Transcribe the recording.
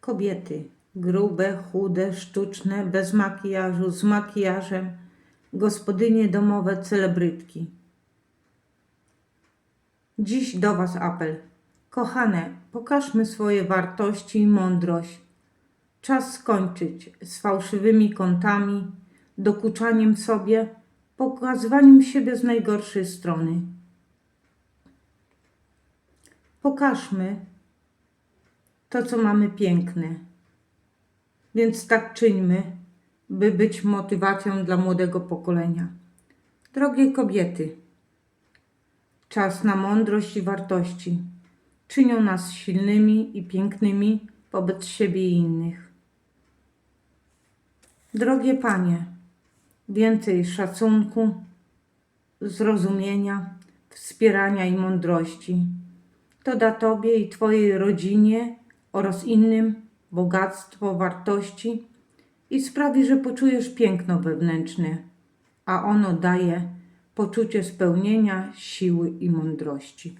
Kobiety grube, chude, sztuczne, bez makijażu, z makijażem, gospodynie domowe, celebrytki. Dziś do Was apel. Kochane, pokażmy swoje wartości i mądrość. Czas skończyć z fałszywymi kątami, dokuczaniem sobie, pokazywaniem siebie z najgorszej strony. Pokażmy to, co mamy piękne. Więc tak czyńmy, by być motywacją dla młodego pokolenia. Drogie kobiety, czas na mądrość i wartości czynią nas silnymi i pięknymi wobec siebie i innych. Drogie panie, więcej szacunku, zrozumienia, wspierania i mądrości. To da Tobie i Twojej rodzinie oraz innym bogactwo, wartości i sprawi, że poczujesz piękno wewnętrzne, a ono daje poczucie spełnienia, siły i mądrości.